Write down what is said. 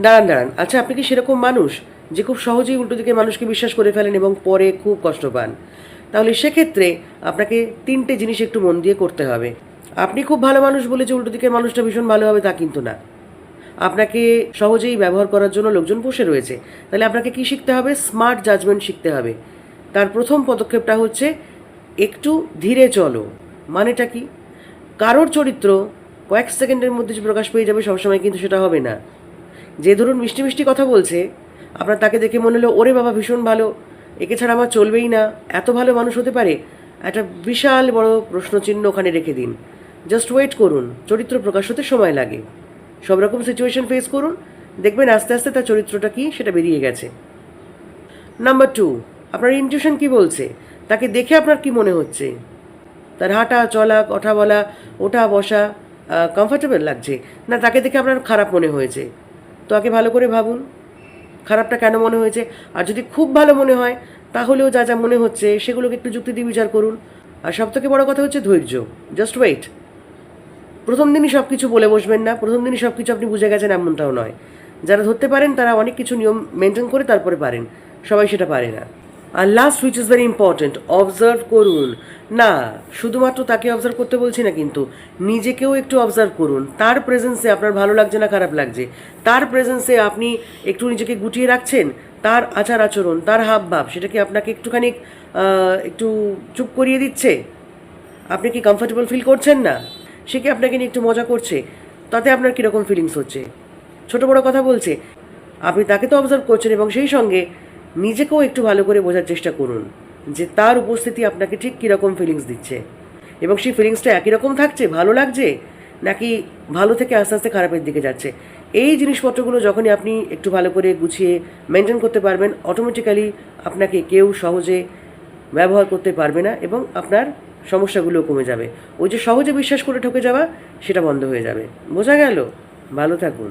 দাঁড়ান দাঁড়ান। আচ্ছা আপনি কি সেরকম মানুষ যে খুব সহজেই উল্টো দিকে মানুষকে বিশ্বাস করে ফেলেন এবং পরে খুব কষ্ট পান? তাহলে সেক্ষেত্রে আপনাকে তিনটে জিনিস একটু মন দিয়ে করতে হবে। আপনি খুব ভালো মানুষ বলে যে উল্টো দিকে মানুষটা ভীষণ ভালো হবে তা কিন্তু না। আপনাকে সহজেই ব্যবহার করার জন্য লোকজন বসে রয়েছে। তাহলে আপনাকে কি শিখতে হবে? স্মার্ট জাজমেন্ট শিখতে হবে। তার প্রথম পদক্ষেপটা হচ্ছে, একটু ধীরে চলো। মানেটা কি? কারোর চরিত্র কয়েক সেকেন্ডের মধ্যে যে প্রকাশ পেয়ে যাবে সবসময় কিন্তু সেটা হবে না। যে ধরুন মিষ্টি মিষ্টি কথা বলছে, আপনার তাকে দেখে মনে হলো, ওরে বাবা, ভীষণ ভালো। একে ছাড়া আমার চলবেই না। এত ভালো মানুষ হতে পারে? একটা বিশাল বড় প্রশ্নচিহ্ন ওখানে রেখে দিন। জাস্ট ওয়েট করুন। চরিত্র প্রকাশ হতে সময় লাগে। সব রকম সিচুয়েশন ফেস করুন। দেখবেন আস্তে আস্তে তার চরিত্রটা কি, সেটা বেরিয়ে গেছে। নাম্বার টু আপনার ইনটিউশন কি বলছে? তাকে দেখে আপনার কি মনে হচ্ছে? তার হাঁটা, চলা, কথা বলা, ওঠা, বসা কমফর্টেবল লাগছে। না, তাকে দেখে আপনার খারাপ মনে হয়েছে। তো আগে ভালো করে ভাবুন, খারাপটা কেন মনে হয়েছে? আর যদি খুব ভালো মনে হয়, তাহলেও যা যা মনে হচ্ছে, সেগুলোকে একটু যুক্তি দিয়ে বিচার করুন। আর সবথেকে বড় কথা হচ্ছে ধৈর্য। জাস্ট ওয়েট প্রথম দিনই সব কিছু বলে বসবেন না, প্রথম দিনই সব কিছু আপনি বুঝে গেছেন এমনটাও নয়। যারা ধরতে পারেন, তারা অনেক কিছু নিয়ম মেনটেন করে তারপরে পারেন। সবাই সেটা পারে না। আর last which is very important observe করুন। না, শুধুমাত্র তাকে অবজার্ভ করতে বলছি না কিন্তু, নিজেকেও একটু অবজার্ভ করুন। তার প্রেজেন্সে আপনার ভালো লাগছে না খারাপ লাগছে? তার প্রেজেন্সে আপনি একটু নিজেকে গুটিয়ে রাখছেন? তার আচার আচরণ, তার হাব ভাব সেটা কি আপনাকে একটুখানি একটু চুপ করিয়ে দিচ্ছে? আপনি কি কমফর্টেবল ফিল করছেন না? সে কি আপনাকে নিয়ে একটু মজা করছে? তাতে আপনার কীরকম ফিলিংস হচ্ছে? ছোট বড় কথা বলছে। আপনি তাকে তো অবজার্ভ করছেন এবং সেই সঙ্গে নিজেকেও একটু ভালো করে বোঝার চেষ্টা করুন যে তার উপস্থিতি আপনাকে ঠিক কীরকম ফিলিংস দিচ্ছে। এবং সেই ফিলিংসটা একই রকম থাকছে, ভালো লাগছে, নাকি ভালো থেকে আস্তে আস্তে খারাপের দিকে যাচ্ছে? এই জিনিসপত্রগুলো যখনই আপনি একটু ভালো করে গুছিয়ে মেনটেন করতে পারবেন অটোমেটিক্যালি আপনাকে কেউ সহজে ব্যবহার করতে পারবে না এবং আপনার সমস্যাগুলো কমে যাবে। ওই যে সহজে বিশ্বাস করে ঠকে যাওয়া, সেটা বন্ধ হয়ে যাবে। বোঝা গেল? ভালো থাকুন।